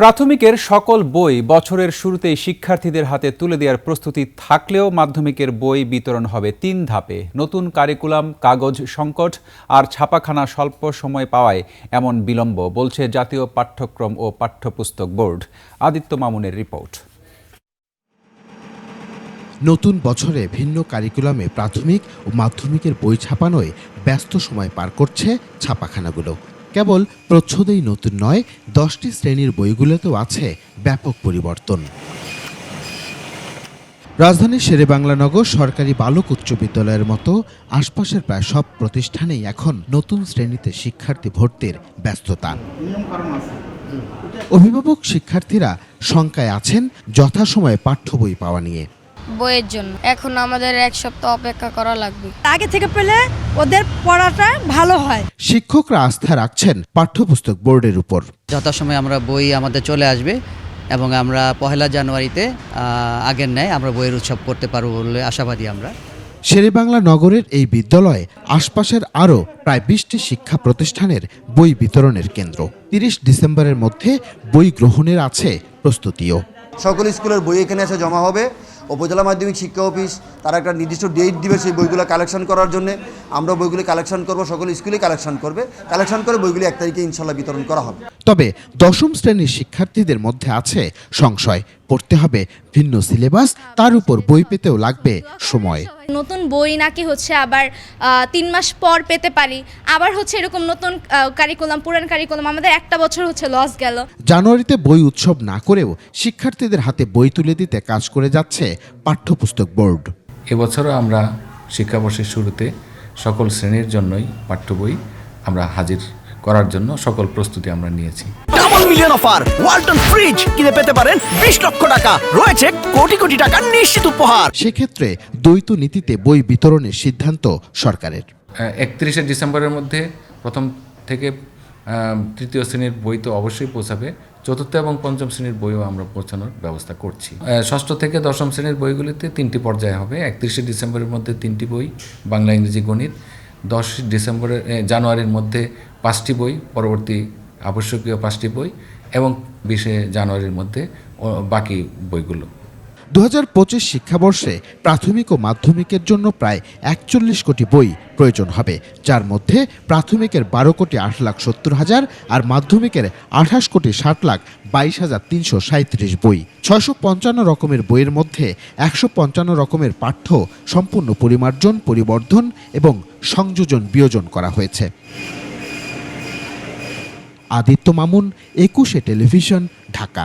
প্রাথমিকের সকল বই বছরের শুরুতেই শিক্ষার্থীদের হাতে তুলে দেওয়ার প্রস্তুতি থাকলেও মাধ্যমিকের বই বিতরণ হবে তিন ধাপে। নতুন কারিকুলাম, কাগজ সংকট আর ছাপাখানা স্বল্প সময় পাওয়ায় এমন বিলম্ব, বলছে জাতীয় পাঠ্যক্রম ও পাঠ্যপুস্তক বোর্ড। আদিত্য মামুনের রিপোর্ট। নতুন বছরে ভিন্ন কারিকুলামে প্রাথমিক ও মাধ্যমিকের বই ছাপানোয় ব্যস্ত সময় পার করছে ছাপাখানাগুলো। কেবল প্রচ্ছদেই নতুন নয়, দশটি শ্রেণির বইগুলোতেও আছে ব্যাপক পরিবর্তন। রাজধানীর শেরেবাংলানগর সরকারি বালক উচ্চ বিদ্যালয়ের মতো আশপাশের প্রায় সব প্রতিষ্ঠানেই এখন নতুন শ্রেণীতে শিক্ষার্থী ভর্তির ব্যস্ততা। অভিভাবক শিক্ষার্থীরা শঙ্কায় আছেন যথাসময়ে পাঠ্য বই পাওয়া নিয়ে। বইয়ের জন্য। এখন আমাদের এক সপ্তাহ অপেক্ষা করা লাগবে। আগে থেকে পেলে ওদের পড়াটা ভালো হয়। শিক্ষকরা আস্থা রাখছেন পাঠ্যপুস্তক বোর্ডের উপর। যথাসময়ে আমরা বই আমাদের চলে আসবে এবং আমরা পহেলা জানুয়ারিতে আগের ন্যায় আমরা বইয়ের উৎসব করতে পারব বলে আশাবাদী আমরা। শেরেবাংলা নগরের এই বিদ্যালয়ে আশপাশের আরও প্রায় বিশটি শিক্ষা প্রতিষ্ঠানের বই বিতরণের কেন্দ্র। তিরিশ ডিসেম্বরের মধ্যে বই গ্রহণের আছে প্রস্তুতিও। সকল স্কুলের বই এখানে এসে জমা হবে। উপজেলা মাধ্যমিক শিক্ষা অফিস, তারা একটা নির্দিষ্ট ডেট দিবে সেই বইগুলো কালেকশন করার জন্য। আমরা বইগুলি কালেকশন করব, সকল স্কুলেই কালেকশন করবে। কালেকশন করে বইগুলি এক তারিখে ইনশাল্লাহ বিতরণ করা হবে। তবে দশম শ্রেণির শিক্ষার্থীদের মধ্যে আছে সংশয়। পড়তে হবে ভিন্ন সিলেবাস তার উপর বই পেতেও লাগবে সময়। নতুন বই নাকি হচ্ছে আবার তিন মাস পর পেতে পারি। আবার হচ্ছে এরকম নতুন কারিকুলাম পুরান কারিকুলাম আমাদের একটা বছর হচ্ছে লস গেল। জানুয়ারিতে বই উৎসব না করেও শিক্ষার্থীদের হাতে বই তুলে দিতে কাজ করে যাচ্ছে পাঠ্যপুস্তক বোর্ড। এবছরও আমরা শিক্ষাবর্ষের শুরুতে সকল শ্রেণির জন্যই পাঠ্য বই আমরা হাজির করার জন্য সকল প্রস্তুতি আমরা নিয়েছি। Double million offer Walton fridge কিনে পেতে পারেন বিশ লক্ষ টাকা। রয়েছে কোটি কোটি টাকার নিশ্চিত উপহার। সেক্ষেত্রে দ্বৈত নীতিতে বই বিতরণের সিদ্ধান্ত সরকারের। একত্রিশে ডিসেম্বরের মধ্যে প্রথম থেকে তৃতীয় শ্রেণির বই তো অবশ্যই পৌঁছাবে। চতুর্থ এবং পঞ্চম শ্রেণির বইও আমরা পৌঁছানোর ব্যবস্থা করছি। ষষ্ঠ থেকে দশম শ্রেণির বইগুলিতে তিনটি পর্যায়ে হবে। একত্রিশে ডিসেম্বরের মধ্যে তিনটি বই বাংলা ইংরেজি গণিত। দশ ডিসেম্বরের জানুয়ারির মধ্যে পাঁচটি বই, পরবর্তী আবশ্যকীয় পাঁচটি বই এবং বিশে জানুয়ারির মধ্যে বাকি বইগুলো। দু হাজার পঁচিশ শিক্ষাবর্ষে প্রাথমিক ও মাধ্যমিকের জন্য প্রায় একচল্লিশ কোটি বই প্রয়োজন হবে, যার মধ্যে প্রাথমিকের বারো কোটি আট লাখ সত্তর হাজার আর মাধ্যমিকের আঠাশ কোটি ষাট লাখ বাইশ হাজার তিনশো সাঁত্রিশ বই। ছয়শো পঞ্চান্ন রকমের বইয়ের মধ্যে একশো পঞ্চান্ন রকমের পাঠ্য সম্পূর্ণ পরিমার্জন, পরিবর্ধন এবং সংযোজন বিয়োজন করা হয়েছে। আদিত্য মামুন, একুশে টেলিভিশন, ঢাকা।